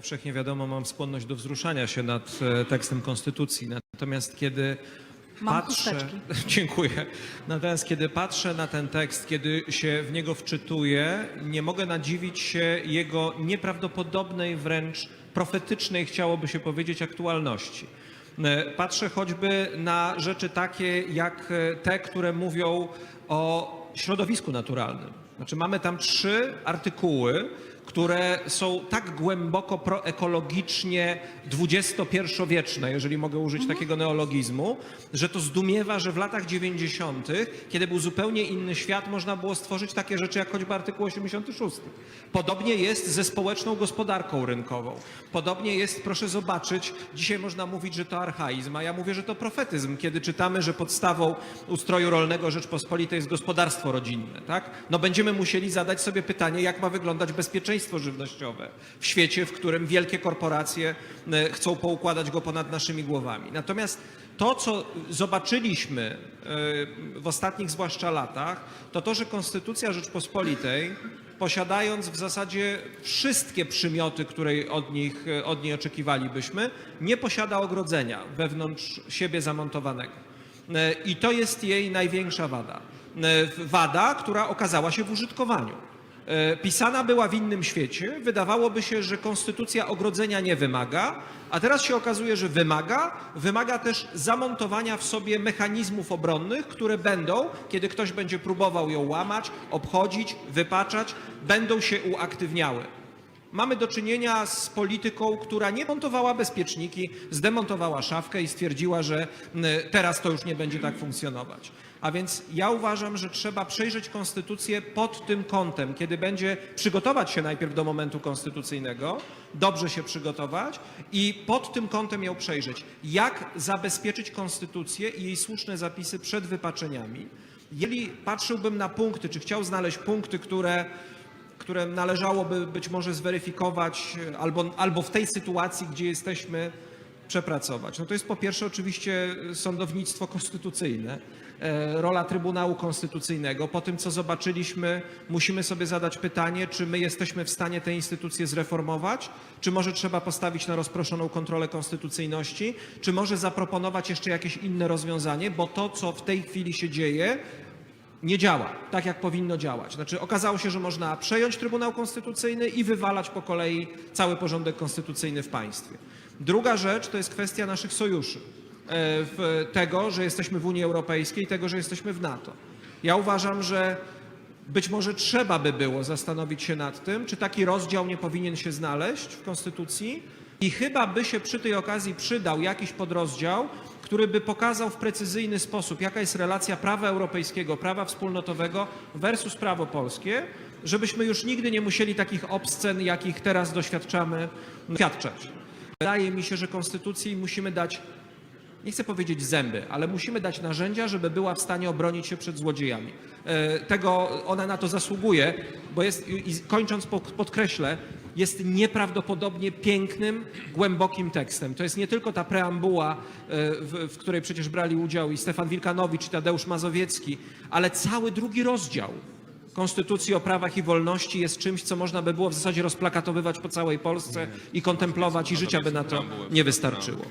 powszechnie wiadomo, mam skłonność do wzruszania się nad e, tekstem konstytucji. Natomiast kiedy Mam patrzę. chusteczki. Dziękuję. Natomiast kiedy patrzę na ten tekst, kiedy się w niego wczytuję, nie mogę nadziwić się jego nieprawdopodobnej, wręcz profetycznej, chciałoby się powiedzieć, aktualności. E, Patrzę choćby na rzeczy takie jak e, te, które mówią o środowisku naturalnym. Znaczy mamy tam trzy artykuły, które są tak głęboko proekologicznie XXI-wieczne, jeżeli mogę użyć takiego neologizmu, że to zdumiewa, że w latach 90., kiedy był zupełnie inny świat, można było stworzyć takie rzeczy jak choćby artykuł 86. Podobnie jest ze społeczną gospodarką rynkową. Podobnie jest, proszę zobaczyć, dzisiaj można mówić, że to archaizm, a ja mówię, że to profetyzm, kiedy czytamy, że podstawą ustroju rolnego Rzeczpospolitej jest gospodarstwo rodzinne. Tak? No będziemy musieli zadać sobie pytanie, jak ma wyglądać bezpieczeństwo żywnościowe w świecie, w którym wielkie korporacje e, chcą poukładać go ponad naszymi głowami. Natomiast to, co zobaczyliśmy e, w ostatnich zwłaszcza latach, to to, że Konstytucja Rzeczpospolitej, posiadając w zasadzie wszystkie przymioty, które od, nich, od niej oczekiwalibyśmy, nie posiada ogrodzenia wewnątrz siebie zamontowanego. E, I to jest jej największa wada. E, Wada, która okazała się w użytkowaniu. E, Pisana była w innym świecie. Wydawałoby się, że konstytucja ogrodzenia nie wymaga, a teraz się okazuje, że wymaga. Wymaga też zamontowania w sobie mechanizmów obronnych, które będą, kiedy ktoś będzie próbował ją łamać, obchodzić, wypaczać, będą się uaktywniały. Mamy do czynienia z polityką, która nie montowała bezpieczniki, zdemontowała szafkę i stwierdziła, że teraz to już nie będzie tak funkcjonować. A więc ja uważam, że trzeba przejrzeć konstytucję pod tym kątem, kiedy będzie przygotować się najpierw do momentu konstytucyjnego, dobrze się przygotować i pod tym kątem ją przejrzeć. Jak zabezpieczyć konstytucję i jej słuszne zapisy przed wypaczeniami? Jeżeli patrzyłbym na punkty, czy chciał znaleźć punkty, które które należałoby być może zweryfikować e, albo, albo w tej sytuacji, gdzie jesteśmy, przepracować. No to jest po pierwsze oczywiście sądownictwo konstytucyjne, e, rola Trybunału Konstytucyjnego. Po tym, co zobaczyliśmy, musimy sobie zadać pytanie, czy my jesteśmy w stanie te instytucje zreformować, czy może trzeba postawić na rozproszoną kontrolę konstytucyjności, czy może zaproponować jeszcze jakieś inne rozwiązanie, bo to, co w tej chwili się dzieje, nie działa tak, jak powinno działać. Znaczy, okazało się, że można przejąć Trybunał Konstytucyjny i wywalać po kolei cały porządek konstytucyjny w państwie. Druga rzecz to jest kwestia naszych sojuszy, e, tego, że jesteśmy w Unii Europejskiej, tego, że jesteśmy w NATO. Ja uważam, że być może trzeba by było zastanowić się nad tym, czy taki rozdział nie powinien się znaleźć w Konstytucji i chyba by się przy tej okazji przydał jakiś podrozdział, który by pokazał w precyzyjny sposób, jaka jest relacja prawa europejskiego, prawa wspólnotowego versus prawo polskie, żebyśmy już nigdy nie musieli takich obscen, jakich teraz doświadczamy, doświadczać. Wydaje mi się, że Konstytucji musimy dać nie chcę powiedzieć zęby, ale musimy dać narzędzia, żeby była w stanie obronić się przed złodziejami. E, Tego ona na to zasługuje, bo jest, i kończąc po- podkreślę, jest nieprawdopodobnie pięknym, głębokim tekstem. To jest nie tylko ta preambuła, e, w, w której przecież brali udział i Stefan Wilkanowicz, i Tadeusz Mazowiecki, ale cały drugi rozdział Konstytucji o prawach i wolności jest czymś, co można by było w zasadzie rozplakatowywać po całej Polsce i kontemplować, i życia by na to nie wystarczyło.